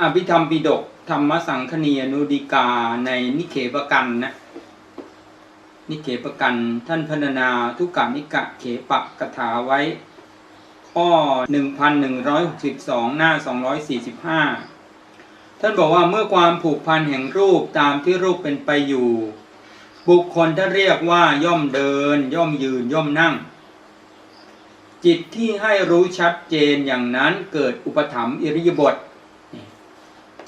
อภิธรรมปิฎกธรรมสังคณียนุดิกาในนิเคปกันนะนิเคปกันท่านพรรณนาทุกกานิกะเขปะกถาไว้ ข้อ 1162 หน้า 245 ท่านบอกว่าเมื่อความผูกพันแห่งรูปตามที่รูปเป็นไปอยู่ บุคคลท่านเรียกว่าย่อมเดิน ย่อมยืนย่อมนั่ง จิตที่ให้รู้ชัดเจนอย่างนั้นเกิดอุปถัมภ์อิริยบถ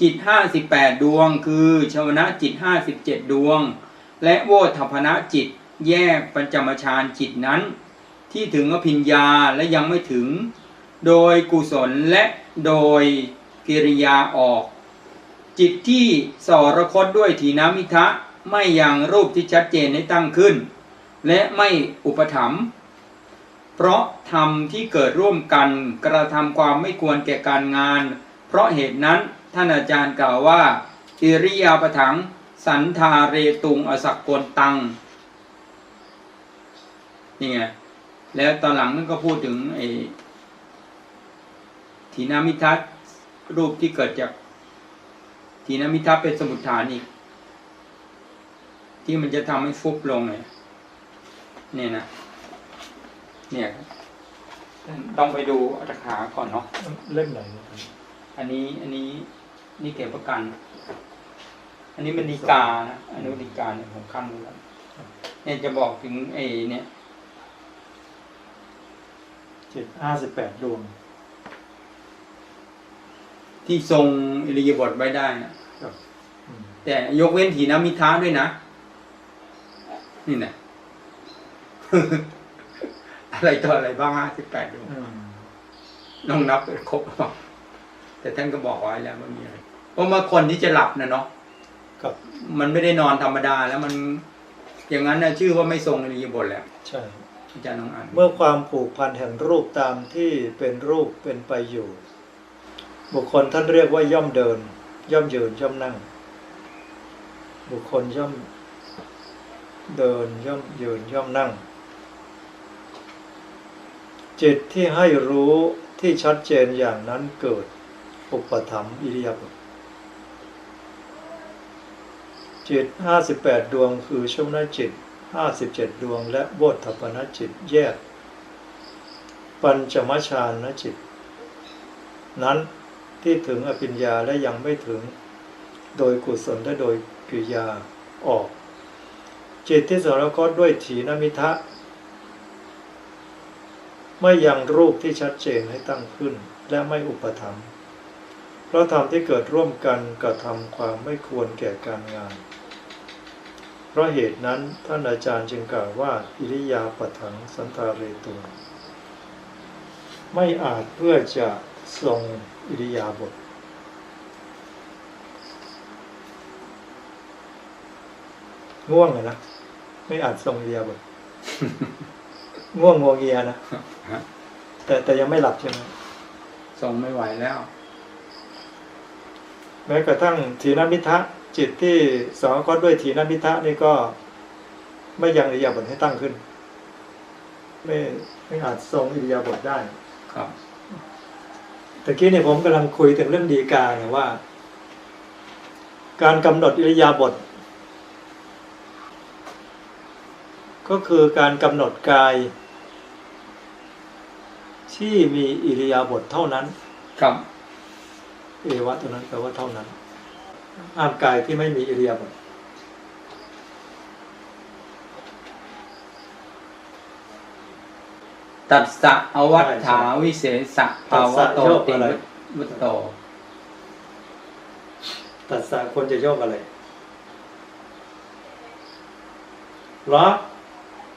จิต58ดวง คือชวนะจิต57ดวง และโวทัพนะจิตแยกปัญจมฌานจิตนั้น ที่ถึงอภิญญาและยังไม่ถึง โดยกุศลและโดยกิริยาออก จิตที่สรคตด้วยถีนามิทะไม่ยังรูปที่ชัดเจนให้ตั้งขึ้น และไม่อุปถัมภ์เพราะธรรมที่เกิดร่วมกันกระทำความไม่ควรแก่การงาน เพราะเหตุนั้น ท่านอาจารย์กล่าวว่า อิริยาปถัง สันทาเรตุงอสักกลตังนี่ไงแล้วตอนหลังนั่นก็พูดถึงไอ้ทีนามิทัศน์รูปที่เกิดจากทีนามิทัศน์เป็นสมุทฐานอีก ที่มันจะทำให้ฟุบลงเนี่ยเนี่ยนะ เนี่ยครับต้องไปดูอัตถกถาก่อนเนาะเล่มไหนเนี่ยอันนี้อันนี้ นี่เก็บประกัน อันนี้มันดีกานะอันนี้ดีกาเนี่ยผมขั้นดูแล้วเนี่ยจะบอกถึงไอ้เนี่ยจิตห้าสิบแปดดวง ที่ทรงอิริยาบถไว้ได้นะอืมแต่ยกเว้นถีนมิทาด้วยนะ นี่นะอะไรต่ออะไรบ้างห้าสิบแปดดวงอืมลองนับไปครบหรือเปล่าแต่ท่านก็บอกไว้แล้วว่ามีอะไร เพราะมาคนที่จะหลับนะเนาะกับ มันไม่ได้นอนธรรมดาแล้วมันอย่างนั้นนะชื่อว่าไม่ทรงอิริยาบถแล้วใช่อาจารย์น้องอ่านเมื่อความผูกพันแห่งรูปตามที่เป็นรูปเป็นไปอยู่ บุคคลท่านเรียกว่าย่อมเดิน ย่อมยืนย่อมนั่ง บุคคลย่อมเดินย่อมยืนย่อมนั่ง จิตที่ให้รู้ที่ชัดเจนอย่างนั้นเกิด อุปถัมภ์อิริยาบถ จิตห้าสิบแปดดวงคือชวนจิตห้าสิบเจ็ดดวง และโบธปนจิตแยก ปัญจมฌานนจิต นั้นที่ถึงอภิญญาและยังไม่ถึง โดยกุศลและโดยกิริยาออก จิตที่สารคตด้วยถีนมิทะไม่ยังรูปที่ชัดเจนให้ตั้งขึ้น และไม่อุปถัม เพราะธรรมที่เกิดร่วมกันกระทำความไม่ควรแก่การงาน เพราะเหตุนั้นท่านอาจารย์จึงกล่าวว่า อิริยาปถังสันตาเรตุงไม่อาจเพื่อจะทรงอิริยาบถง่วงอะนะ ไม่อาจทรงอิริยาบถง่วงงวงเงียนะแต่แต่ยังไม่หลับใช่ไหมทรงไม่ไหวแล้ว แม้กระทั่งถีนมิทะจิตที่สองก็ด้วยถีนมิทะนี่ก็ไม่ยังอิริยาบถให้ตั้งขึ้น ไม่ไม่อาจทรงอิริยาบถได้ ครับแต่กี้เนี่ยผมกำลังคุยถึงเรื่องดีกาเนี่ยว่า การกำหนดอิริยาบถก็คือการกำหนดกาย ที่มีอิริยาบถเท่านั้น ครับ เอวะตัวนั้นแปลว่าเท่านั้นห้ามกายที่ไม่มีอิริยาบถตัดสะอวัฏฐาวิเศษสะภาวะโตติวุตโต ตัดสาคนจะโยกอะไรเพราะ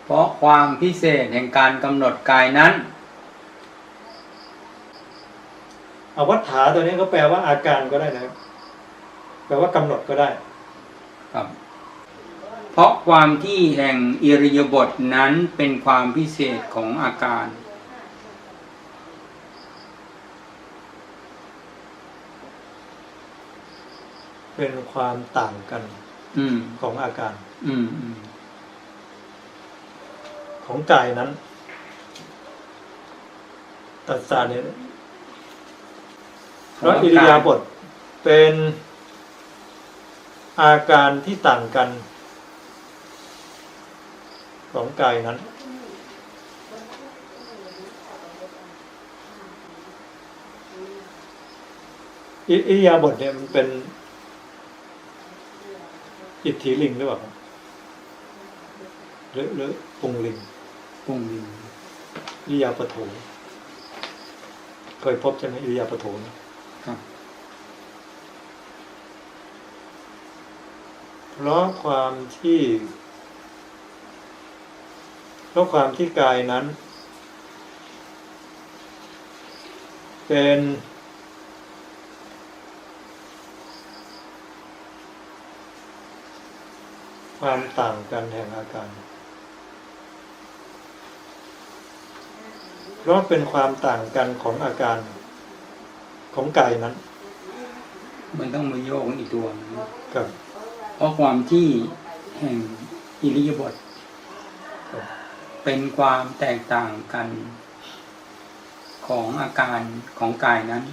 เพราะความพิเศษแห่งการกำหนดกายนั้น อวัฏฐาตัวนี้ก็แปลว่าอาการก็ได้นะครับ แปลว่ากำหนดก็ได้ ครับ เพราะความที่แห่งอิริยาบถนั้นเป็นความพิเศษของอาการ เป็นความต่างกัน อืมของอาการอืมอืมของกายนั้นตัดสาเนี่ยเพราะอิริยาบถเป็นอาการที่ต่างกัน ของกายนั้น อิอิริยาบทเนี่ยมันเป็น อิทธิลิงหรือเปล่าครับหรือหรือปุงลิงปุ่งลิงอิริยาปโถเคยพบใช่ไหมอิริยาปโถเนี่ย ครับ เพราะความที่ เพราะความที่กายนั้น เป็น ความต่างกันแห่งอาการ เพราะเป็นความต่างกันของอาการของกายนั้น มันต้องมาโยกอีกตัวหนึ่งกับ เพราะความที่แห่งอิริยาบถเป็นความแตกต่างกันของอาการของกายนั้น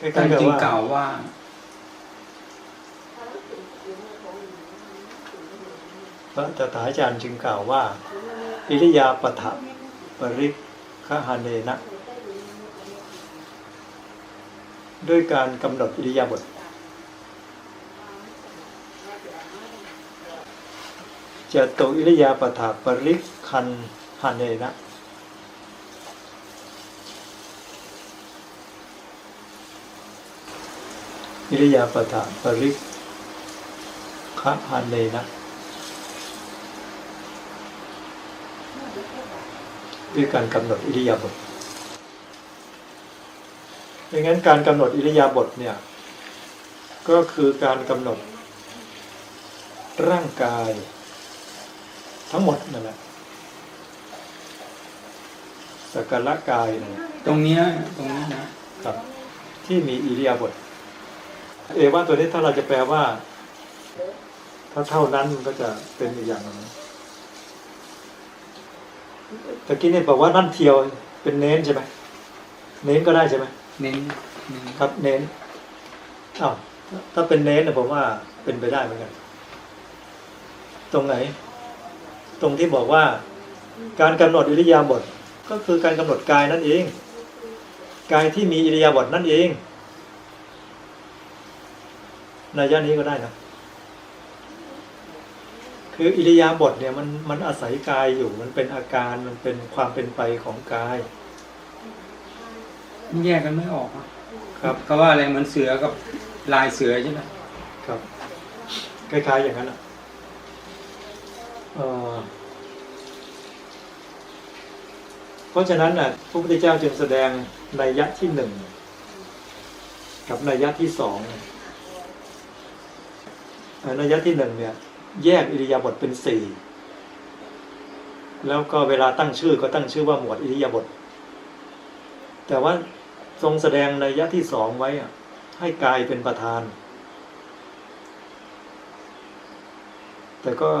คล้าท่านจึงกล่าวว่า พระตถาจารย์จึงกล่าวว่า อิริยาปถะปริ คหาเนนะ ด้วยการกำหนดอิริยาบถจะตุอิริยาปถะปริคันหาเนนะอิริยาปถะปริคหาเนนะ ด้วยการกำหนดอิริยาบถดังนั้นการกำหนดอิริยาบถเนี่ย ก็คือการกำหนด ร่างกาย ทั้งหมดนั่นแหละสักการะกายนั่นแหละตรงเนี้ยตรงนี้นะครับ ที่มีอิริยาบถเอว่าตัวนี้ถ้าเราจะแปลว่า ถ้าเท่านั้นมันก็จะเป็นอีกอย่างหนึง ตะกี้เนี่ยบอกว่านั่นเทียวเป็นเน้นใช่ไหมเน้นก็ได้ใช่ไหมเน้นเน้นครับเน้นอ้าวถ้าเป็นเน้นเนี่ยผมว่าเป็นไปได้เหมือนกัน ตรงไหน ตรงที่บอกว่า การกำหนดอิริยาบถก็คือการกำหนดกายนั่นเอง กายที่มีอิริยาบถนั่นเองในย่านี้ก็ได้นะ คืออิริยาบถเนี่ยมันมันอาศัยกายอยู่มันเป็นอาการมันเป็นความเป็นไปของกาย แยกกันไม่ออกอะครับเขาว่าอะไรเหมันเสือกับลายเสือใช่ไหมครับ คล้ายๆอย่างนั้นอะเอ่อเพราะฉะนั้นน่ะพระพุทธเจ้าจึงแสดงในยยะที่หนึ่งกับในยยะที่สองเอ่อในยยะที่หนึ่งเนี่ย แยกอิริยาบถเป็นสี่แล้วก็เวลาตั้งชื่อก็ตั้งชื่อว่าหมวดอิริยาบถแต่ว่าทรงแสดงในยะที่สองไว้อะให้กายเป็นประธาน แต่ก็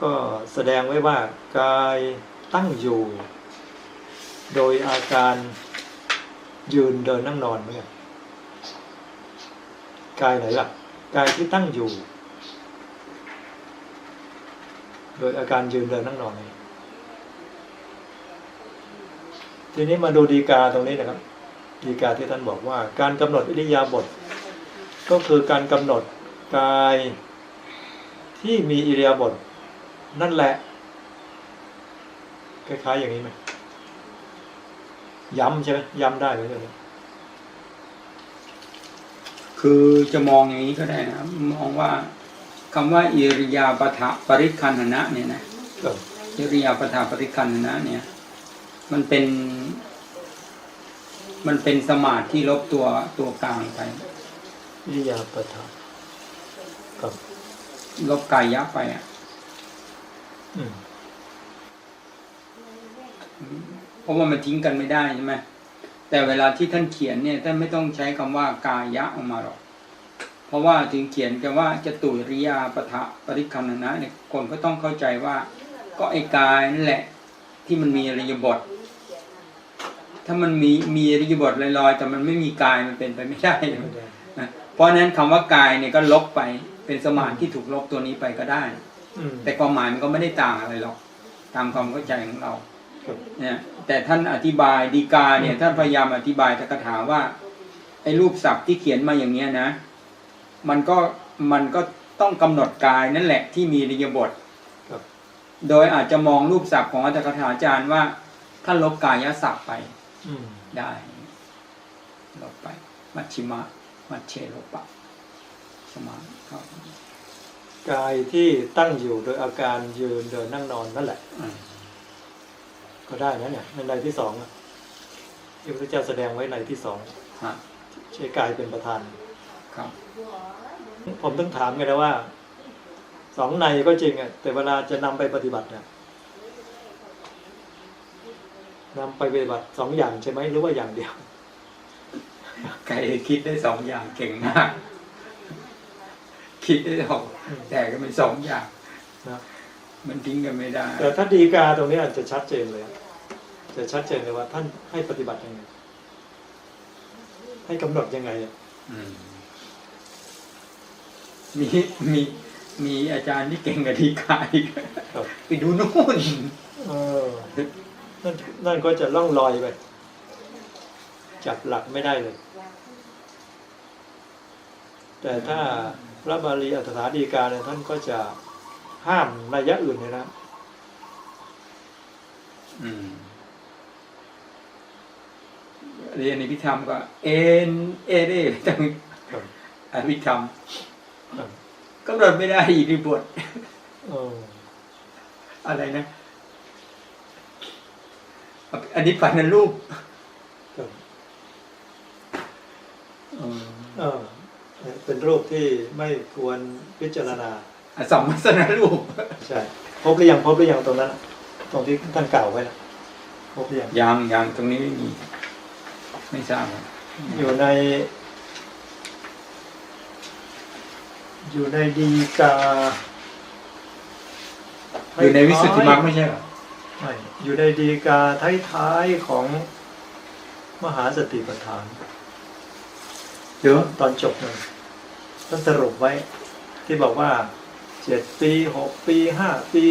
ก็แสดงไว้ว่ากายตั้งอยู่ โดยอาการยืนเดินนั่งนอนเมือนกันกายไหนล่ะ กายที่ตั้งอยู่ โดยอาการยืนเดินนั่งนอนนี่ทีนี้มาดูดีกาตรงนี้นะครับ ดีกาที่ท่านบอกว่า การกำหนดอิริยาบถก็คือการกำหนดกายที่มีอิริยาบถนั่นแหละ คล้ายๆอย่างนี้ไหมย้ำใช่ไหมย้ำได้ไหมเรื่องนี้คือจะมองอย่างนี้ก็ได้นะมองว่า คำว่าอิริยาปถะปริคันหนะเนี่ยนะเอออิริยาปถะปริคันหนะเนี่ย มันเป็น มันเป็นสมาธิที่ลบตัวตัวกลางไปอิริยาปถะกับลบกายะไปอะอืมเพราะว่ามันทิ้งกันไม่ได้ใช่ไหมแต่เวลาที่ท่านเขียนเนี่ยท่านไม่ต้องใช้คำว่ากายะออกมาหรอก เพราะว่าถึงเขียนกันว่าจะตุริยาปทะปริคันนะเนี่ยคนก็ต้องเข้าใจว่าก็ไอ้กายนั่นแหละที่มันมีอริยบท ถ้ามันมีมีอริยบทลอยๆ แต่มันไม่มีกายมันเป็นไปไม่ได้ไม่ได้นะเพราะฉะนั้นคำว่ากายเนี่ยก็ลบไปเป็นสมานที่ถูกลบตัวนี้ไปก็ได้อืมแต่ความหมายมันก็ไม่ได้ต่างอะไรหรอก ตามความเข้าใจของเราครับเนี่ยแต่ท่านอธิบายดีกาเนี่ยท่านพยายามอธิบายตะกถาว่าไอ้รูปศัพท์ที่เขียนมาอย่างเนี้ยนะ มันก็มันก็ต้องกำหนดกายนั่นแหละที่มีอริยบทครับโดยอาจจะมองรูปศัพท์ของอัตถกถาจารย์ว่าท่านลบกายศัพท์ไปอืมได้ลบไป มัชชิมะ มัชเชโลปะ สมาครับกายที่ตั้งอยู่โดยอาการยืนเดินนั่งนอนนั่นแหละอืมก็ได้นะเนี่ยในในที่สองอะที่พระเจ้าแสดงไว้ในที่สองฮะใช้กายเป็นประธานครับ ผมต้องถามไงนะว่า สองในก็จริงอะแต่เวลาจะนำไปปฏิบัติเนี่ยนำไปปฏิบัติสองอย่างใช่ไหมหรือว่าอย่างเดียวใครคิดได้สองอย่างเก่งมาก คิดได้สองแต่ก็เป็นสองอย่างนะมันทิ้งกันไม่ได้ แต่ถ้าดีกาตรงนี้อาจจะชัดเจนเลยอะจะชัดเจนเลยว่า ท่านให้ปฏิบัติยังไง ให้กำหนดยังไงอะอื มมีมีมีอาจารย์ที่เก่งกับทีกายครับไปดูนู่นเออนั่นนั่นก็จะล่องลอยไป จับหลักไม่ได้เลย แต่ถ้าพระบาลีอัฏฐาดีกาเนี่ยท่านก็จะห้ามนัยยะอื่นเลยนะอืมเรียนในพิธรรมก็ เอ็นเอเร่ตั้งครับอภิธรรมครับ กำหนดไม่ได้อีกรีบทเอออะไรนะ อันนี้ปันรูปครับอืมเออเป็นรูปที่ไม่ควรพิจารณาอสัมมัสนรูป ใช่ พบหรือยังพบหรือยังตรงนั้นอะตรงที่ท่านกล่าวไว้นะพบหรือยังยังยังตรงนี้ไม่มี ไม่ทราบอยู่ใน อยู่ในดีกาอยู่ในวิสุทธิมรรคไม่ใช่เหรอไม่อยู่ในดีกาท้ายๆของมหาสติปัฏฐานเดี๋ยวตอนจบเลยท่านสรุปไว้ ที่บอกว่าเจ็ดปีหกปีห้าปี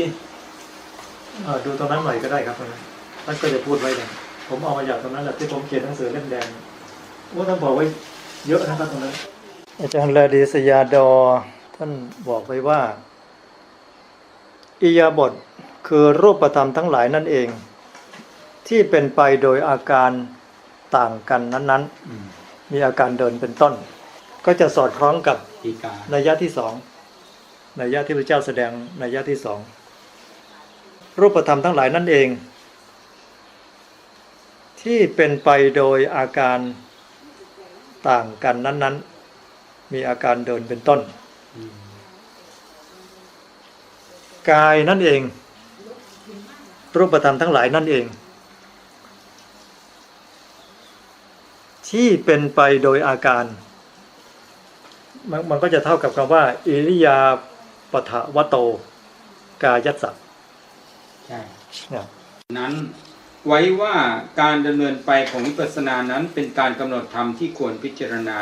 เอ่อดูตรงนั้นหน่อยก็ได้ครับตรงนั้นท่านก็จะพูดไว้เลยผมเอามาจากตรงนั้นแหละที่ผมเขียนหนังสือเล่มแดงว่าท่านบอกไว้เยอะนะครับตรงนั้น อาจารย์ลาดีสยาดอ ท่านบอกไว้ว่า อิยาบทคือรูปธรรมทั้งหลายนั่นเอง ที่เป็นไปโดยอาการต่างกันนั้นๆอืมมีอาการเดินเป็นต้น ก็จะสอดคล้องกับทีกานัยยะที่สองนัยยะที่พระเจ้าแสดงนัยยะที่สองรูปธรรมทั้งหลายนั่นเอง ที่เป็นไปโดยอาการต่างกันนั้น ๆ มีอาการเดินเป็นต้นอืมกายนั่นเอง รูปธรรมทั้งหลายนั่นเอง ที่เป็นไปโดยอาการ มันมันก็จะเท่ากับคำว่า อิริยาปถะวะโต กายัสสะใช่เนี่ยนั้นไว้ว่าการดำเนินไปของวิปัสสนานั้นเป็นการกำหนดธรรมที่ควรพิจารณา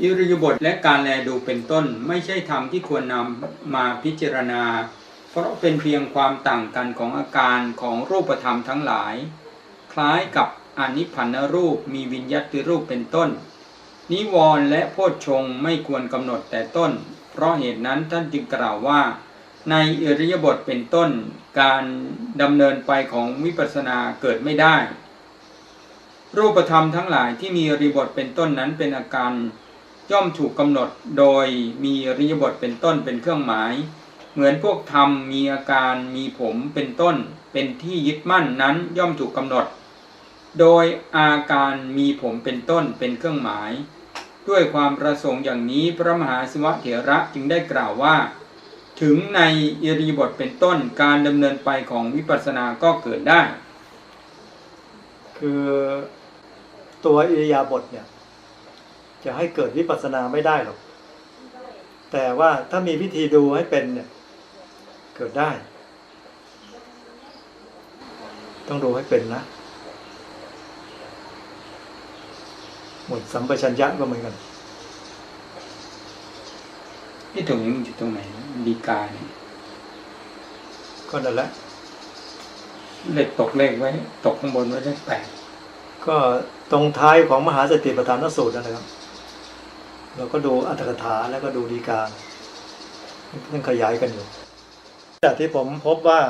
อิริยบถและการแลดูเป็นต้นไม่ใช่ธรรมที่ควรนำมาพิจารณา เพราะเป็นเพียงความต่างกันของอาการของรูปธรรมทั้งหลาย คล้ายกับอนิพพานรูปมีวิญญาติรูปเป็นต้น นิวรณ์และโพชฌงไม่ควรกำหนดแต่ต้น เพราะเหตุนั้นท่านจึงกล่าวว่า ในอิริยบถเป็นต้น การดำเนินไปของวิปัสสนาเกิดไม่ได้ รูปธรรมทั้งหลายที่มีอิริยบถเป็นต้นนั้นเป็นอาการ ย่อมถูกกำหนดโดยมีริยบถเป็นต้นเป็นเครื่องหมาย เหมือนพวกธรรมมีอาการมีผมเป็นต้น เป็นที่ยึดมั่นนั้นย่อมถูกกำหนด โดยอาการมีผมเป็นต้นเป็นเครื่องหมาย ด้วยความประสงค์อย่างนี้พระมหาสวะเถระจึงได้กล่าวว่า ถึงในอิริบถเป็นต้นการดำเนินไปของวิปัสสนาก็เกิดได้ คือตัวอิริยาบถเนี่ย จะให้เกิดวิปัสสนาไม่ได้หรอก แต่ว่าถ้ามีวิธีดูให้เป็นเนี่ย เกิดได้ ต้องดูให้เป็นนะ หมดสัมปชัญญะก็เหมือนกันนี่ตรงนี้มันอยู่ตรงไหนดีกาเนี่ยก็นั่นแหละเลขตกเลขไว้ ตกข้างบนไว้เลขแปดก็ตรงท้ายของมหาสติปัฏฐานสูตรนั่นนะครับ เราก็ดูอัตถกถาแล้วก็ดูดีกาท่านขยายกันอยู่แต่ที่ผมพบว่า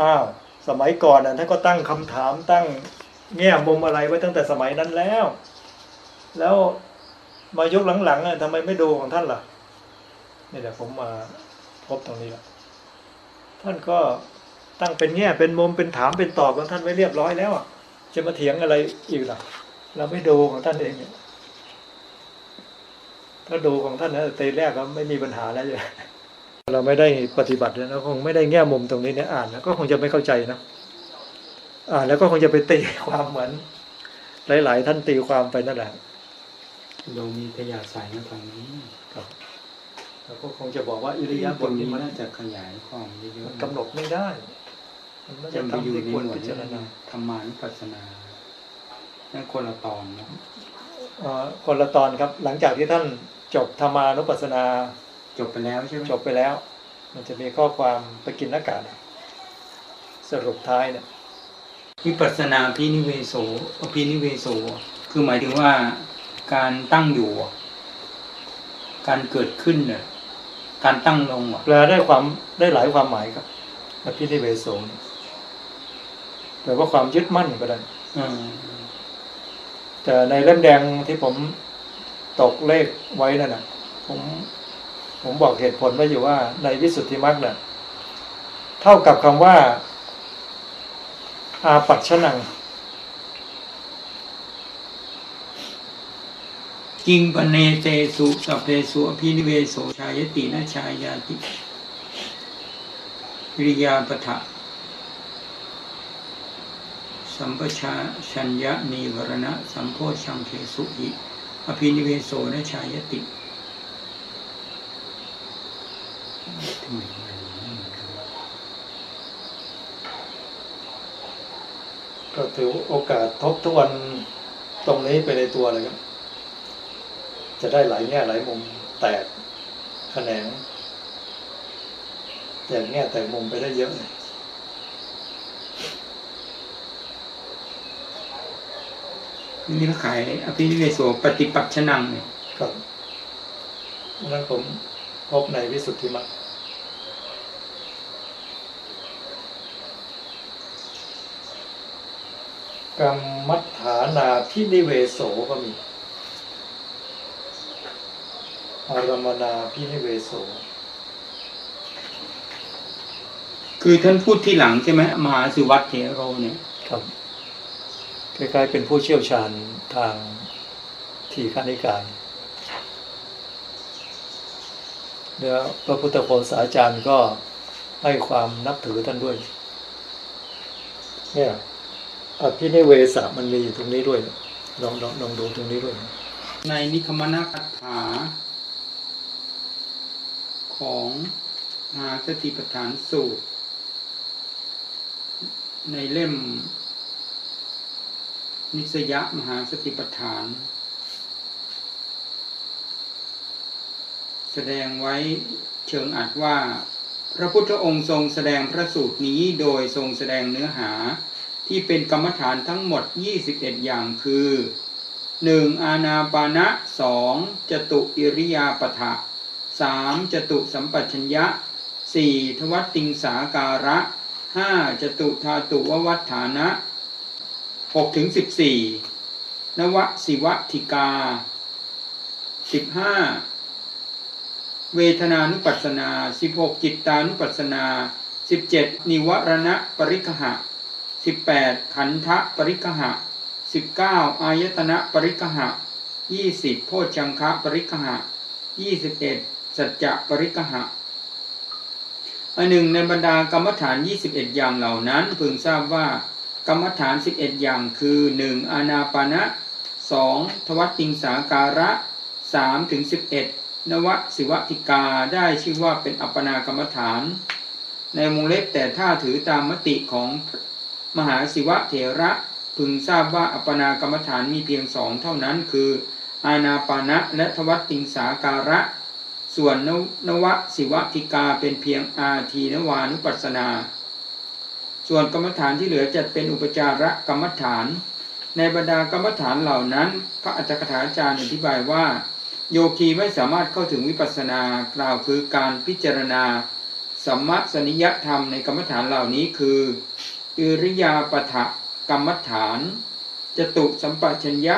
อ้าวสมัยก่อนนะท่านก็ตั้งคำถามตั้งแง่มุมอะไรไว้ตั้งแต่สมัยนั้นแล้ว แล้วมายุคหลังๆอะทำไมไม่ดูของท่านล่ะนี่แหละผมมาพบตรงนี้ละท่านก็ตั้งเป็นแง่เป็นมุมเป็นถามเป็นตอบของท่านไว้เรียบร้อยแล้วอะจะมาเถียงอะไรอีกล่ะ เราไม่ดูของท่านเองเนี่ย ถ้าดูของท่านนะตีแรกก็ไม่มีปัญหาแล้วเลยเราไม่ได้ปฏิบัติแล้วคงไม่ได้แง่มุมตรงนี้เนี่ยอ่านแล้วก็คงจะไม่เข้าใจนะอ่านแล้วก็คงจะไปตีความเหมือน หลาย ๆ ท่านตีความไปนั่นแหละเรามีขยะสายมาฝั่งนี้ครับแล้วก็คงจะบอกว่าอิริยาบตรถงนี้ที่มันน่าจะขยายความเยอะมันๆกำหนดไม่ได้มันไม่จะได้ไปอยู่ทำที่ในควรหมวดพิจารณาธรรมานุปัสสนานั่นคนละตอนเนาะเอ่อคนละตอนครับ หลังจากที่ท่าน จบธรรมานุปัสสนา จบไปแล้วใช่ไหมจบไปแล้ว มันจะมีข้อความไปกินอากาศสรุปท้ายเนี่ยวิปัสสนาพินิเวโสพินิเวโสคือหมายถึงว่าการตั้งอยู่อะการเกิดขึ้นเนี่ยการตั้งลงอะแปลได้ความได้หลายความหมายครับอภินิเวโสเนี่ยแปลว่าความยึดมั่นก็ได้อืมแต่ในเล่มแดงที่ผม ตกเลขไว้นั่นนะผมผมบอกเหตุผลไว้อยู่ว่า ในวิสุทธิมรรคเนี่ยเท่ากับคำว่า อาปัชนังกิงปเนเตสุสัพเพสุอภินิเวโสชายตินะชายาติริยาปทะสัมปชาชัญญะนีวรณะ สัมโพชังเคสุหิ อภินิเวโสนะชายติทำไมมันไม่เหมือนกันก็ถือโอกาสทบทวนตรงนี้ไปในตัวเลยครับ จะได้หลายแง่หลายมุมแตกแขนงแตกแง่แตกมุมไปได้เยอะเลย นี่เขาขายอภินิเวโสปฏิปักชนังเนี่ยครับเพราะฉะนั้นผมพบในวิสุทธิมรรคกรรมัฏฐานาพินิเวโสก็มีอารมนาพินิเวโส คือท่านพูดที่หลังใช่ไหมมหาสุวัตเถโรเนี่ย ครับ คล้ายๆเป็นผู้เชี่ยวชาญทางทีฆานิกาย แล้วพระพุทธโฆษาจารย์ก็ให้ความนับถือท่านด้วย เนี่ยอภินิเวสมันมีอยู่ตรงนี้ด้วยลองลองลองดูตรงนี้ด้วย ในนิคมนาคาถาของมหาสติปฐานสูตร ในเล่ม นิสยมหาสติปัฏฐาน แสดงไว้เชิงอัดว่า พระพุทธองค์ทรงแสดงพระสูตรนี้โดยทรงแสดงเนื้อหาที่เป็นกรรมฐานทั้งหมด 21 อย่างคือ 1. อาณาปานะ 2. จตุอิริยาปถะ 3. จตุสัมปชัญญะ 4. ทวัตติงสาการะ 5. จตุธาตุววัฏฐานะ 6ถึง14นวสิวติกา15เวทนานุปัสสนา16จิตตานุปัสสนา17นิวรณะปริคหะ18ขันธปริคหะ19อายตนะปริคหะ20โพชังคะปริคหะ21สัจจะปริคหะอันหนึ่งในบรรดากรรมฐาน 21 อย่างเหล่านั้นพึงทราบว่า กรรมฐาน 11 อย่างคือ 1. อานาปานะ 2. ทวัตติงสาการะ3ถึง11 นวสิวติกาได้ชื่อว่าเป็นอัปปนากรรมฐาน ในวงเล็บแต่ถ้าถือตามมติของมหาศิวะเถระพึงทราบว่าอัปปนากรรมฐานมีเพียงสองเท่านั้นคือ อานาปานะและทวัตติงสาการะ ส่วนนวนวศิวติกาเป็นเพียงอาทีนวานุปัสนา ส่วนกรรมฐานที่เหลือจัดเป็นอุปจาระกรรมฐาน ในบรรดากรรมฐานเหล่านั้น พระอัจฉริยอาจารย์อธิบายว่า โยคีไม่สามารถเข้าถึงวิปัสสนากล่าวคือการพิจารณาสัมมสนิยธรรมในกรรมฐานเหล่านี้คืออิริยาปถะกรรมฐานจตุสัมปชัญญะ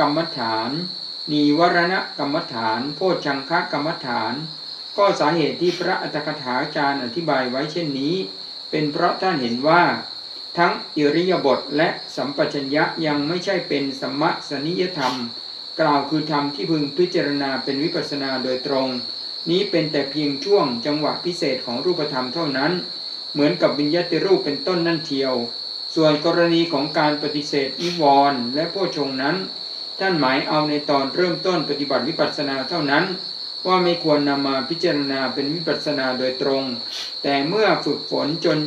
กรรมฐานนีวรณกรรมฐาน โพชฌังคะกรรมฐาน ก็สาเหตุที่พระอัตถกถาจารย์อธิบายไว้เช่นนี้ เป็นเพราะท่านเห็นว่า ทั้งอิริยาบถและสัมปชัญญะยังไม่ใช่เป็นสัมมสนิยธรรม กล่าวคือธรรมที่พึงพิจารณาเป็นวิปัสนาโดยตรง นี้เป็นแต่เพียงช่วงจังหวะพิเศษของรูปธรรมเท่านั้น เหมือนกับวิญญาติรูปเป็นต้นนั่นเทียว ส่วนกรณีของการปฏิเสธนิวรและโพชงนั้น ท่านหมายเอาในตอนเริ่มต้นปฏิบัติวิปัสสนาเท่านั้น ว่าไม่ควรนำมาพิจารณาเป็นวิปัสสนาโดยตรง แต่เมื่อฝึกฝนจน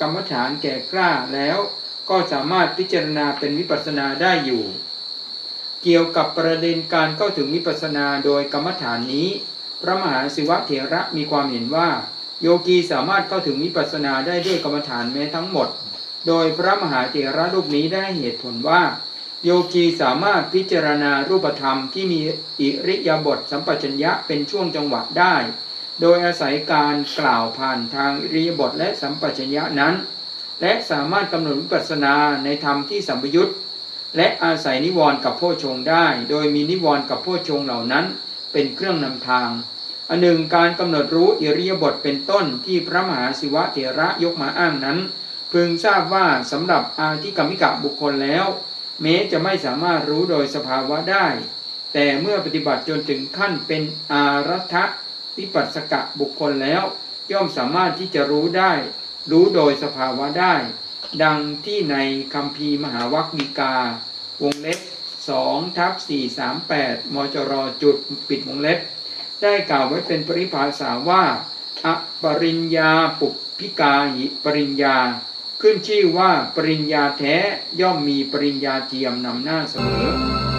กรรมฐานแก่กล้าแล้ว ก็สามารถพิจารณาเป็นวิปัสสนาได้อยู่ เกี่ยวกับประเด็นการเข้าถึงวิปัสสนาโดยกรรมฐานนี้ พระมหาศิวะเถระมีความเห็นว่า โยกีสามารถเข้าถึงวิปัสสนาได้ด้วยกรรมฐานแม้ทั้งหมด โดยพระมหาเถระรูปนี้ได้เหตุผลว่า โยคีสามารถพิจารณารูปธรรมที่มีอิริยาบถสัมปชัญญะเป็นช่วงจังหวะได้ โดยอาศัยการกล่าวผ่านทางอิริยาบถและสัมปชัญญะนั้น และสามารถกำหนดวิปัสสนาในธรรมที่สัมปยุตและอาศัยนิวรณ์กับโพชงได้ โดยมีนิวรณ์กับโพชงเหล่านั้น เป็นเครื่องนำทางอันหนึ่งการกำหนดรู้อิริยาบถเป็นต้นที่พระมหาศิวะเถระยกมาอ้างนั้น พึงทราบว่าสำหรับอาทิกรรมิกะบุคคลแล้ว แม้จะไม่สามารถรู้โดยสภาวะได้ แต่เมื่อปฏิบัติจนถึงขั้นเป็นอารัฐวิปัสสกะบุคคลแล้ว ย่อมสามารถที่จะรู้ได้ รู้โดยสภาวะได้ ดังที่ในคำพีมหาวัคมิกา วงเล็บ2ทับ438มจรจุดปิดวงเล็บ ได้กล่าวไว้เป็นปริภาษาว่าอปริญญาปุพพิกาหิปริญญา ขึ้นชื่อว่าปริญญาแท้ย่อมมีปริญญาเทียมนำหน้าเสมอ